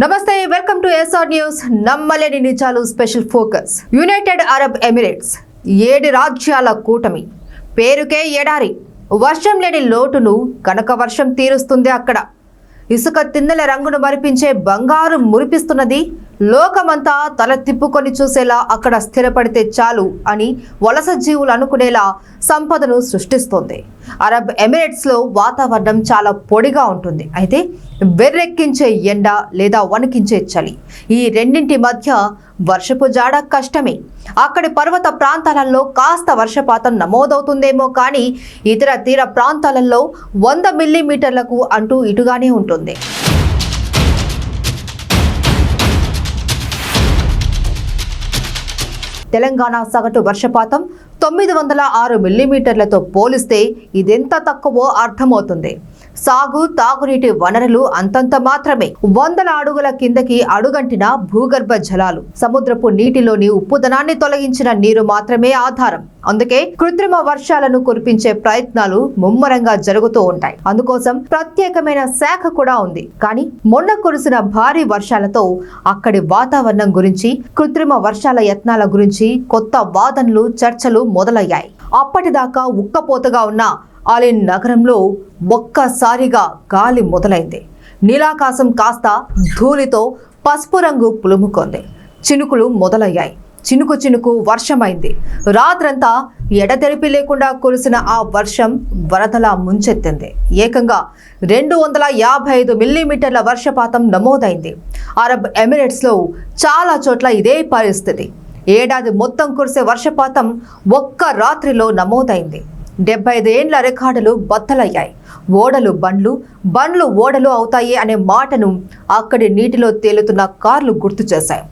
నమస్తే welcome to SR news నమ్మలేని నిజాలు special focus. United Arab Emirates ఏడు రాజ్యాల కూటమి. పేరుకే ఎడారి. వర్షం లేని లోటును కనక వర్షం తీరుస్తుంది అక్కడ. ఇసుక తిన్నెల రంగును మరిపించే బంగారు మురిపిస్తున్నది లోకమంతా తల తిప్పుకొని చూసేలా అక్కడ స్థిరపడితే చాలు అని వలస జీవులు అనుకునేలా సంపదను సృష్టిస్తోంది. అరబ్ ఎమిరేట్స్లో వాతావరణం చాలా పొడిగా ఉంటుంది. అయితే వెర్రెక్కించే ఎండ లేదా వణికించే చలి. ఈ రెండింటి మధ్య వర్షపు జాడ కష్టమే. అక్కడి పర్వత ప్రాంతాలలో కాస్త వర్షపాతం నమోదవుతుందేమో కానీ ఇతర తీర ప్రాంతాలలో వంద మిల్లీమీటర్లకు అంటూ ఇటుగానే ఉంటుంది. తెలంగాణ సగటు వర్షపాతం తొమ్మిది వందల ఆరు మిల్లీమీటర్లతో పోలిస్తే ఇదెంత తక్కువో అర్థమవుతుంది. సాగు తాగునీటి వనరులు అంతంత మాత్రమే. వందల అడుగుల కిందకి అడుగంటిన భూగర్భ జలాలు. సముద్రపు నీటిలోని ఉప్పుదనాన్ని తొలగించిన నీరు మాత్రమే ఆధారం. అందుకే కృత్రిమ వర్షాలను కురిపించే ప్రయత్నాలు ముమ్మరంగా జరుగుతూ ఉంటాయి. అందుకోసం ప్రత్యేకమైన శాఖ కూడా ఉంది. కానీ మొన్న కురిసిన భారీ వర్షాలతో అక్కడి వాతావరణం గురించి కృత్రిమ వర్షాల యత్నాల గురించి కొత్త వాదనలు చర్చలు మొదలయ్యాయి. అప్పటిదాకా ఉక్కపోతగా ఉన్న ఆలయ నగరంలో ఒక్కసారిగా గాలి మొదలైంది. నీలాకాశం కాస్త ధూళితో పసుపు రంగు పులుముకుంది. చినుకులు మొదలయ్యాయి. చినుకు చినుకు వర్షమైంది. రాత్రంతా ఎడతెరిపి లేకుండా కురిసిన ఆ వర్షం వరదలా ముంచెత్తింది. ఏకంగా రెండు వందల యాభై ఐదు మిల్లీమీటర్ల వర్షపాతం నమోదైంది. అరబ్ ఎమిరేట్స్లో చాలా చోట్ల ఇదే పరిస్థితి. ఏడాది మొత్తం కురిసే వర్షపాతం ఒక్క రాత్రిలో నమోదైంది. డెబ్బై ఐదేండ్ల రికార్డులు బద్దలయ్యాయి. ఓడలు బండ్లు బండ్లు ఓడలు అవుతాయి అనే మాటను అక్కడి నీటిలో తేలుతున్న కార్లు గుర్తు చేశాయి.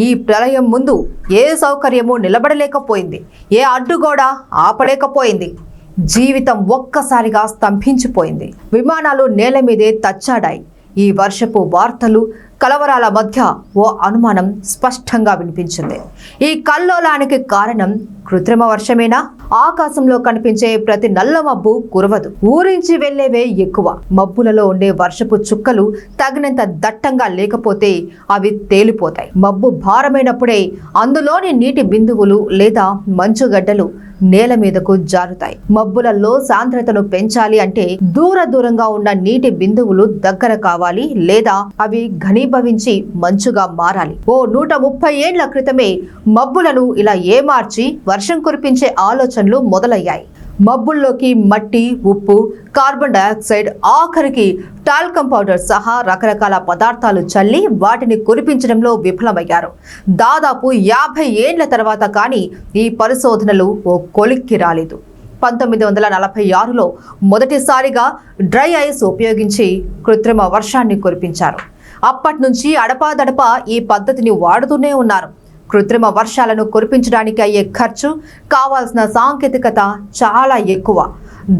ఈ ప్రళయం ముందు ఏ సౌకర్యము నిలబడలేకపోయింది. ఏ అడ్డుగోడ ఆపలేకపోయింది. జీవితం ఒక్కసారిగా స్తంభించిపోయింది. విమానాలు నేల మీదే తచ్చాడాయి. ఈ వర్షపు వార్తలు కలవరాల మధ్య ఓ అనుమానం స్పష్టంగా వినిపించింది. ఈ కల్లోలానికి కారణం కృత్రిమ వర్షమేనా? ఆకాశంలో కనిపించే ప్రతి నల్ల మబ్బు కురవదు. ఊరించి వెళ్ళేవే ఎక్కువ. మబ్బులలో ఉండే వర్షపు చుక్కలు తగినంత దట్టంగా లేకపోతే అవి తేలిపోతాయి. మబ్బు భారమైనప్పుడే అందులోని నీటి బిందువులు లేదా మంచుగడ్డలు నేల మీదకు జారుతాయి. మబ్బులలో సాంద్రతను పెంచాలి అంటే దూర దూరంగా ఉన్న నీటి బిందువులు దగ్గర కావాలి లేదా అవి ఘనీభవించి మంచుగా మారాలి. ఓ నూట ముప్పై ఏండ్ల క్రితమే మబ్బులను ఇలా ఏమార్చి వర్షం కురిపించే ఆలోచనలు మొదలయ్యాయి. మబ్బుల్లోకి మట్టి ఉప్పు కార్బన్ డయాక్సైడ్ ఆఖరికి టాల్కమ్ పౌడర్ సహా రకరకాల పదార్థాలు చల్లి వాటిని కురిపించడంలో విఫలమయ్యారు. దాదాపు యాభై ఏండ్ల తర్వాత కానీ ఈ పరిశోధనలు ఓ కొలిక్కి రాలేదు. పంతొమ్మిది వందల నలభై ఆరులో మొదటిసారిగా డ్రై ఐస్ ఉపయోగించి కృత్రిమ వర్షాన్ని కురిపించారు. అప్పటి నుంచి అడపాదడపా ఈ పద్ధతిని వాడుతూనే ఉన్నారు. కృత్రిమ వర్షాలను కురిపించడానికి అయ్యే ఖర్చు కావాల్సిన సాంకేతికత చాలా ఎక్కువ.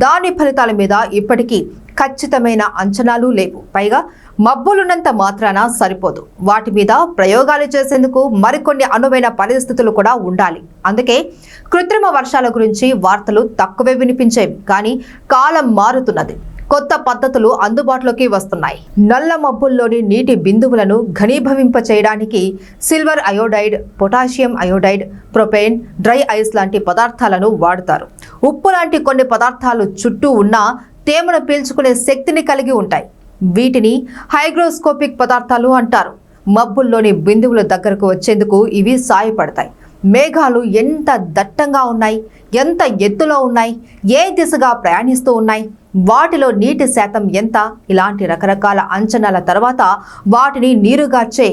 దాని ఫలితాల మీద ఇప్పటికీ ఖచ్చితమైన అంచనాలు లేవు. పైగా మబ్బులున్నంత మాత్రాన సరిపోదు. వాటి మీద ప్రయోగాలు చేసేందుకు మరికొన్ని అనువైన పరిస్థితులు కూడా ఉండాలి. అందుకే కృత్రిమ వర్షాల గురించి వార్తలు తక్కువే వినిపించేవి. కానీ కాలం మారుతున్నది. కొత్త పద్ధతులు అందుబాటులోకి వస్తున్నాయి. నల్ల మబ్బుల్లోని నీటి బిందువులను ఘనీభవింప చేయడానికి silver iodide potassium iodide propane dry ice లాంటి పదార్థాలను వాడుతారు. ఉప్పు లాంటి కొన్ని పదార్థాలు చుట్టూ ఉన్న తేమను పీల్చుకునే శక్తిని కలిగి ఉంటాయి. వీటిని హైగ్రోస్కోపిక్ పదార్థాలు అంటారు. మబ్బుల్లోని బిందువుల దగ్గరకు వచ్చేందుకు ఇవి సాయపడతాయి. మేఘాలు ఎంత దట్టంగా ఉన్నాయి ఎంత ఎత్తులో ఉన్నాయి ఏ దిశగా ప్రయాణిస్తూ ఉన్నాయి వాటిలో నీటి శాతం ఎంత? ఇలాంటి రకరకాల అంచనాల తర్వాత వాటిని నీరుగార్చే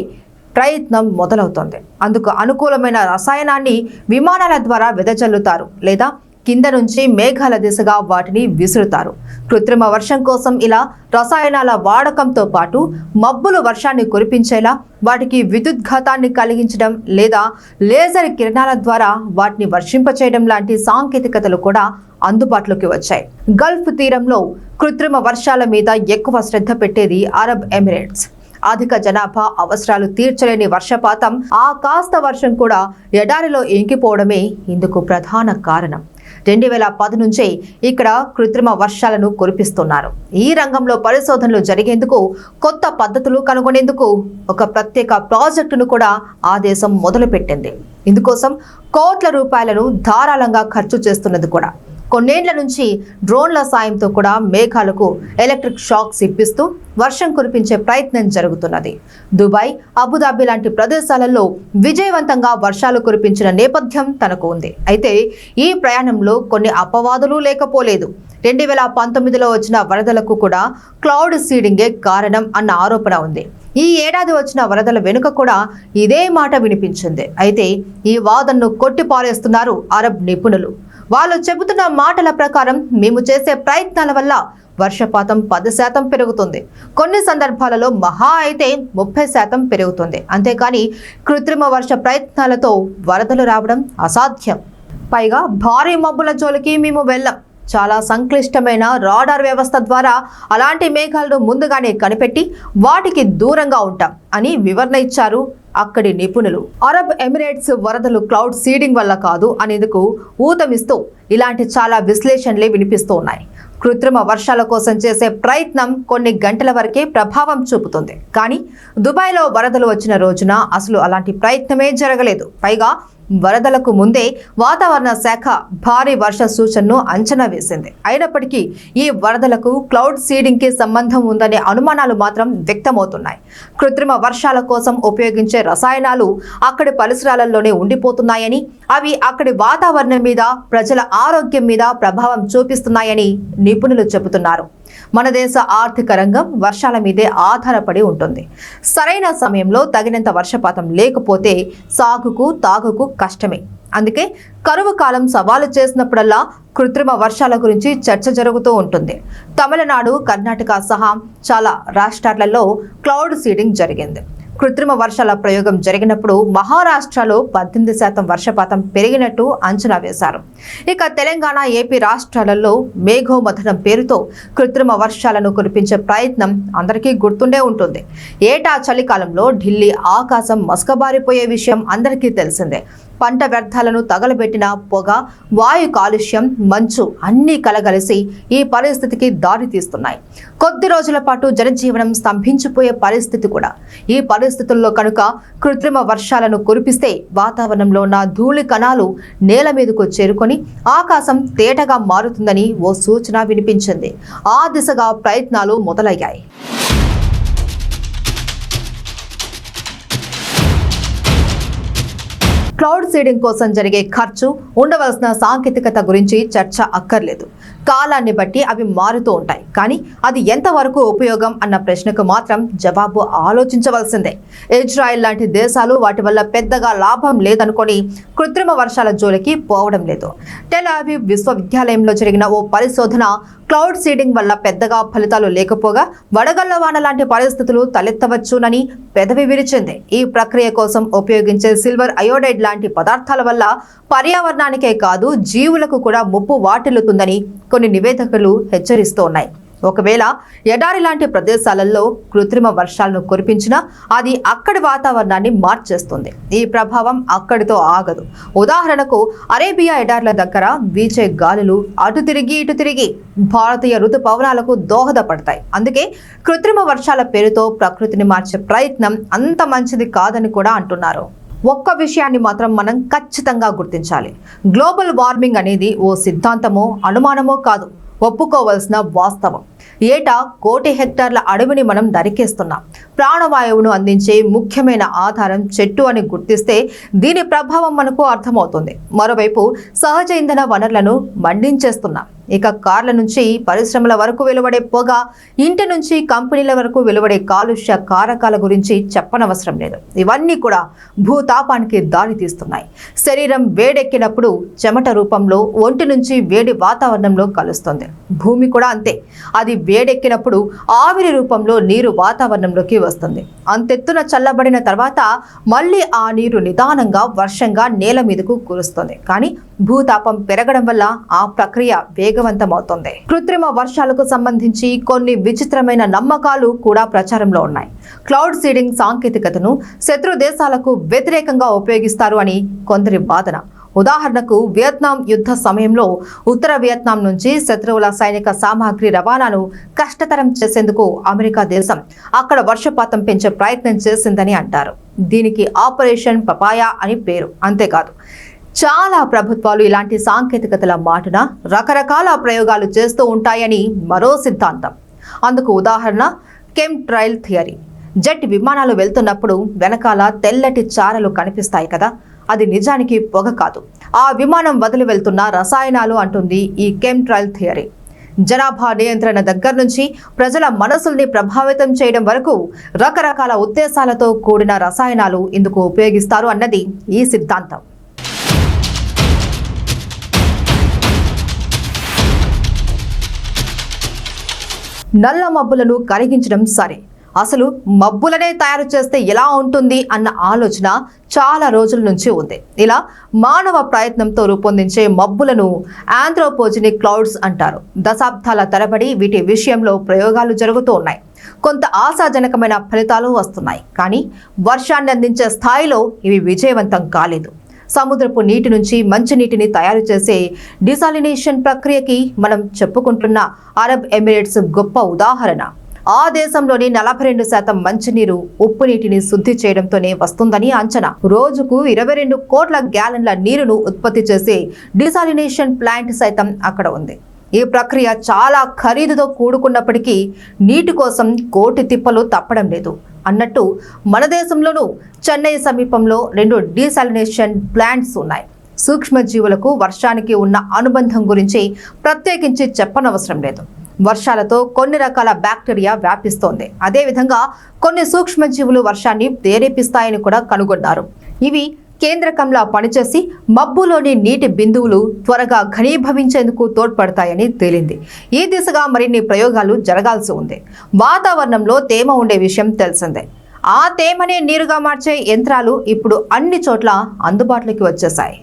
ప్రయత్నం మొదలవుతోంది. అందుకు అనుకూలమైన రసాయనాన్ని విమానాల ద్వారా వెదజల్లుతారు లేదా కింద నుంచి మేఘాల దిశగా వాటిని విసురుతారు. కృత్రిమ వర్షం కోసం ఇలా రసాయనాల వాడకంతో పాటు మబ్బులు వర్షాన్ని కురిపించేలా వాటికి విద్యుద్ఘాతాన్ని కలిగించడం లేదా లేజర్ కిరణాల ద్వారా వాటిని వర్షింపచేయడం లాంటి సాంకేతికతలు కూడా అందుబాటులోకి వచ్చాయి. గల్ఫ్ తీరంలో కృత్రిమ వర్షాల మీద ఎక్కువ శ్రద్ధ పెట్టేది అరబ్ ఎమిరేట్స్. అధిక జనాభా అవసరాలు తీర్చలేని వర్షపాతం ఆ కాస్త వర్షం కూడా ఎడారిలో ఇంకిపోవడమే ఇందుకు ప్రధాన కారణం. రెండు వేల పది నుంచే ఇక్కడ కృత్రిమ వర్షాలను కురిపిస్తున్నారు. ఈ రంగంలో పరిశోధనలు జరిగేందుకు కొత్త పద్ధతులు కనుగొనేందుకు ఒక ప్రత్యేక ప్రాజెక్టును కూడా ఆ దేశం మొదలుపెట్టింది. ఇందుకోసం కోట్ల రూపాయలను ధారాళంగా ఖర్చు చేస్తున్నది కూడా. కొన్నేళ్ళ నుంచి డ్రోన్ల సాయంతో కూడా మేఘాలకు ఎలక్ట్రిక్ షాక్స్ ఇప్పిస్తూ వర్షం కురిపించే ప్రయత్నం జరుగుతున్నది. దుబాయ్ అబుదాబి లాంటి ప్రదేశాలలో విజయవంతంగా వర్షాలు కురిపించిన నేపథ్యం తనకు ఉంది. అయితే ఈ ప్రయాణంలో కొన్ని అపవాదులు లేకపోలేదు. రెండు వేల పంతొమ్మిదిలో వచ్చిన వరదలకు కూడా క్లౌడ్ సీడింగే కారణం అన్న ఆరోపణ ఉంది. ఈ ఏడాది వచ్చిన వరదల వెనుక కూడా ఇదే మాట వినిపించింది. అయితే ఈ వాదనను కొట్టిపారేస్తున్నారు అరబ్ నిపుణులు. వాళ్ళు చెబుతున్న మాటల ప్రకారం మేము చేసే ప్రయత్నాల వల్ల వర్షపాతం పది శాతం పెరుగుతుంది. కొన్ని సందర్భాలలో మహా అయితే ముప్పై శాతం పెరుగుతుంది. అంతేకాని కృత్రిమ వర్ష ప్రయత్నాలతో వరదలు రావడం అసాధ్యం. పైగా భారీ మబ్బుల జోలికి మేము వెళ్ళం. చాలా సంక్లిష్టమైన రాడార్ వ్యవస్థ ద్వారా అలాంటి మేఘాలను ముందుగానే కనిపెట్టి వాటికి దూరంగా ఉంటాం అని వివరణ ఇచ్చారు అక్కడి నిపుణులు. అరబ్ ఎమిరేట్స్ వరదలు క్లౌడ్ సీడింగ్ వల్ల కాదు అనేందుకు ఊతమిస్తూ ఇలాంటి చాలా విశ్లేషణలే వినిపిస్తూ ఉన్నాయి కృత్రిమ వర్షాల కోసం చేసే ప్రయత్నం కొన్ని గంటల వరకే ప్రభావం చూపుతుంది. కానీ దుబాయ్లో వరదలు వచ్చిన రోజున అసలు అలాంటి ప్రయత్నమే జరగలేదు. పైగా వరదలకు ముందే వాతావరణ శాఖ భారీ వర్ష సూచనను అంచనా వేసింది. అయినప్పటికీ ఈ వరదలకు క్లౌడ్ సీడింగ్కి సంబంధం ఉందనే అనుమానాలు మాత్రం వ్యక్తమవుతున్నాయి. కృత్రిమ వర్షాల కోసం ఉపయోగించే రసాయనాలు అక్కడి పరిసరాలలోనే ఉండిపోతున్నాయని అవి అక్కడి వాతావరణం మీద ప్రజల ఆరోగ్యం మీద ప్రభావం చూపిస్తున్నాయని నిపుణులు చెబుతున్నారు. మన దేశ ఆర్థిక రంగం వర్షాల మీదే ఆధారపడి ఉంటుంది. సరైన సమయంలో తగినంత వర్షపాతం లేకపోతే సాగుకు తాగుకు కష్టమే. అందుకే కరువు కాలం సవాలు చేసినప్పుడల్లా కృత్రిమ వర్షాల గురించి చర్చ జరుగుతూ ఉంటుంది. తమిళనాడు కర్ణాటక సహా చాలా రాష్ట్రాలలో క్లౌడ్ సీడింగ్ జరిగింది. కృత్రిమ వర్షాల ప్రయోగం జరిగినప్పుడు మహారాష్ట్రలో పద్దెనిమిది శాతం వర్షపాతం పెరిగినట్టు అంచనా వేశారు. ఇక తెలంగాణ ఏపీ రాష్ట్రాలలో మేఘోమథనం పేరుతో కృత్రిమ వర్షాలను కురిపించే ప్రయత్నం అందరికీ గుర్తుండే ఉంటుంది. ఏటా చలికాలంలో ఢిల్లీ ఆకాశం మసకబారిపోయే విషయం అందరికీ తెలిసిందే. పంట వ్యర్థాలను తగలబెట్టిన పొగ వాయు కాలుష్యం మంచు అన్నీ కలగలిసి ఈ పరిస్థితికి దారి తీస్తున్నాయి. కొద్ది రోజుల పాటు జనజీవనం స్తంభించిపోయే పరిస్థితి కూడా. ఈ పరిస్థితుల్లో కనుక కృత్రిమ వర్షాలను కురిపిస్తే వాతావరణంలో ఉన్న ధూళి కణాలు నేల మీదకు చేరుకొని ఆకాశం తేటగా మారుతుందని ఓ సూచన వినిపించింది. ఆ దిశగా ప్రయత్నాలు మొదలయ్యాయి. క్లౌడ్ సీడింగ్ కోసం జరిగే ఖర్చు ఉండవలసిన సాంకేతికత గురించి చర్చ అక్కర్లేదు. కాలాన్ని బట్టి అవి మారుతూ ఉంటాయి. కానీ అది ఎంతవరకు ఉపయోగం అన్న ప్రశ్నకు మాత్రం జవాబు ఆలోచించవలసిందే. ఇజ్రాయెల్ లాంటి దేశాలు వాటి వల్ల పెద్దగా లాభం లేదనుకొని కృత్రిమ వర్షాల జోలికి పోవడం లేదు. టెల్ విశ్వవిద్యాలయంలో జరిగిన ఓ పరిశోధన క్లౌడ్ సీడింగ్ వల్ల పెద్దగా ఫలితాలు లేకపోగా వడగళ్ళ వాన లాంటి పరిస్థితులు తలెత్తవచ్చునని పెదవి విరిచింది. ఈ ప్రక్రియ కోసం ఉపయోగించే సిల్వర్ అయోడైడ్ లాంటి పదార్థాల వల్ల పర్యావరణానికే కాదు జీవులకు కూడా ముప్పు వాటిల్లుతుందని కొన్ని నివేదికలు హెచ్చరిస్తున్నాయి ఒకవేళ ఎడారి లాంటి ప్రదేశాలలో కృత్రిమ వర్షాలను కురిపించినా అది అక్కడి వాతావరణాన్ని మార్చేస్తుంది. ఈ ప్రభావం అక్కడితో ఆగదు. ఉదాహరణకు అరేబియా ఎడార్ల దగ్గర వీచే గాలులు అటు తిరిగి ఇటు తిరిగి భారతీయ ఋతుపవనాలకు దోహదపడతాయి. అందుకే కృత్రిమ వర్షాల పేరుతో ప్రకృతిని మార్చే ప్రయత్నం అంత మంచిది కాదని కూడా అంటున్నారు. ఒక్క విషయాన్ని మాత్రం మనం ఖచ్చితంగా గుర్తించాలి. గ్లోబల్ వార్మింగ్ అనేది ఓ సిద్ధాంతమో అనుమానమో కాదు. ఒప్పుకోవలసిన వాస్తవం. ఏటా కోటి హెక్టార్ల అడవిని మనం నరికేస్తున్నాం. ప్రాణవాయువును అందించే ముఖ్యమైన ఆధారం చెట్టు అని గుర్తిస్తే దీని ప్రభావం మనకు అర్థమవుతుంది. మరోవైపు సహజ ఇంధన వనరులను మండించేస్తున్నాం. ఇక కార్ల నుంచి పరిశ్రమల వరకు వెలువడే పొగ ఇంటి నుంచి కంపెనీల వరకు వెలువడే కాలుష్య కారకాల గురించి చెప్పనవసరం లేదు. ఇవన్నీ కూడా భూతాపానికి దారి తీస్తున్నాయి. శరీరం వేడెక్కినప్పుడు చెమట రూపంలో ఒంటి నుంచి వేడి వాతావరణంలో కలుస్తుంది. భూమి కూడా అంతే. అది వేడెక్కినప్పుడు ఆవిరి రూపంలో నీరు వాతావరణంలోకి వస్తుంది. అంతెత్తున చల్లబడిన తర్వాత మళ్ళీ ఆ నీరు నిదానంగా వర్షంగా నేల మీదకు కురుస్తుంది. కానీ భూతాపం పెరగడం వల్ల ఆ ప్రక్రియ వేగవంతమవుతుంది. కృత్రిమ వర్షాలకు సంబంధించి కొన్ని విచిత్రమైన నమ్మకాలు కూడా ప్రచారంలో ఉన్నాయి. క్లౌడ్ సీడింగ్ సాంకేతికతను శత్రు దేశాలకు వ్యతిరేకంగా ఉపయోగిస్తారు అని కొందరి వాదన. ఉదాహరణకు వియత్నాం యుద్ధ సమయంలో ఉత్తర వియత్నాం నుంచి శత్రువుల సైనిక సామాగ్రి రవాణాను కష్టతరం చేసేందుకు అమెరికా దేశం అక్కడ వర్షపాతం పెంచే ప్రయత్నం చేసిందని అంటారు. దీనికి ఆపరేషన్ పపాయా అని పేరు. అంతేకాదు చాలా ప్రభుత్వాలు ఇలాంటి సాంకేతికతల మాటున రకరకాల ప్రయోగాలు చేస్తూ ఉంటాయని మరో సిద్ధాంతం. అందుకు ఉదాహరణ కెమ్ ట్రయల్ థియరీ. జెట్ విమానాలు వెళ్తున్నప్పుడు వెనకాల తెల్లటి చారలు కనిపిస్తాయి కదా అది నిజానికి పొగ కాదు. ఆ విమానం వదిలి వెళ్తున్న రసాయనాలు అంటుంది ఈ కెమ్ట్రల్ థియరీ. జనాభా నియంత్రణ దగ్గర నుంచి ప్రజల మనసుల్ని ప్రభావితం చేయడం వరకు రకరకాల ఉద్దేశాలతో కూడిన రసాయనాలు ఇందుకు ఉపయోగిస్తారు అన్నది ఈ సిద్ధాంతం. నల్ల మబ్బులను కరిగించడం సరే. అసలు మబ్బులనే తయారు చేస్తే ఎలా ఉంటుంది అన్న ఆలోచన చాలా రోజుల నుంచి ఉంది. ఇలా మానవ ప్రయత్నంతో రూపొందించే మబ్బులను ఆంథ్రోపోజినిక్ క్లౌడ్స్ అంటారు. దశాబ్దాల తరబడి వీటి విషయంలో ప్రయోగాలు జరుగుతూ ఉన్నాయి. కొంత ఆశాజనకమైన ఫలితాలు వస్తున్నాయి. కానీ వర్షాన్ని అందించే స్థాయిలో ఇవి విజయవంతం కాలేదు. సముద్రపు నీటి నుంచి మంచినీటిని తయారు చేసే డిసాలినేషన్ ప్రక్రియకి మనం చెప్పుకుంటున్న అరబ్ ఎమిరేట్స్ గొప్ప ఉదాహరణ. ఆ దేశంలోని నలభై రెండు శాతం మంచినీరు ఉప్పు నీటిని శుద్ధి చేయడంతోనే వస్తుందని అంచనా. రోజుకు ఇరవై రెండు కోట్ల గ్యాలన్ల నీరును ఉత్పత్తి చేసే డిసాలినేషన్ ప్లాంట్ సైతం అక్కడ ఉంది. ఈ ప్రక్రియ చాలా ఖరీదుతో కూడుకున్నప్పటికీ నీటి కోసం కోటి తిప్పలు తప్పడం లేదు. అన్నట్టు మన దేశంలోనూ చెన్నై సమీపంలో రెండు డీసాలినేషన్ ప్లాంట్స్ ఉన్నాయి. సూక్ష్మజీవులకు వర్షానికి ఉన్న అనుబంధం గురించి ప్రత్యేకించి చెప్పనవసరం లేదు. వర్షాలతో కొన్ని రకాల బ్యాక్టీరియా వ్యాపిస్తోంది. అదేవిధంగా కొన్ని సూక్ష్మజీవులు వర్షాన్ని ప్రేరేపిస్తాయని కూడా కనుగొన్నారు. ఇవి కేంద్రకంలా పనిచేసి మబ్బులోని నీటి బిందువులు త్వరగా ఘనీభవించేందుకు తోడ్పడతాయని తేలింది. ఈ దిశగా మరిన్ని ప్రయోగాలు జరగాల్సి ఉంది. వాతావరణంలో తేమ ఉండే విషయం తెలిసిందే. ఆ తేమనే నీరుగా మార్చే యంత్రాలు ఇప్పుడు అన్ని చోట్ల అందుబాటులోకి వచ్చేసాయి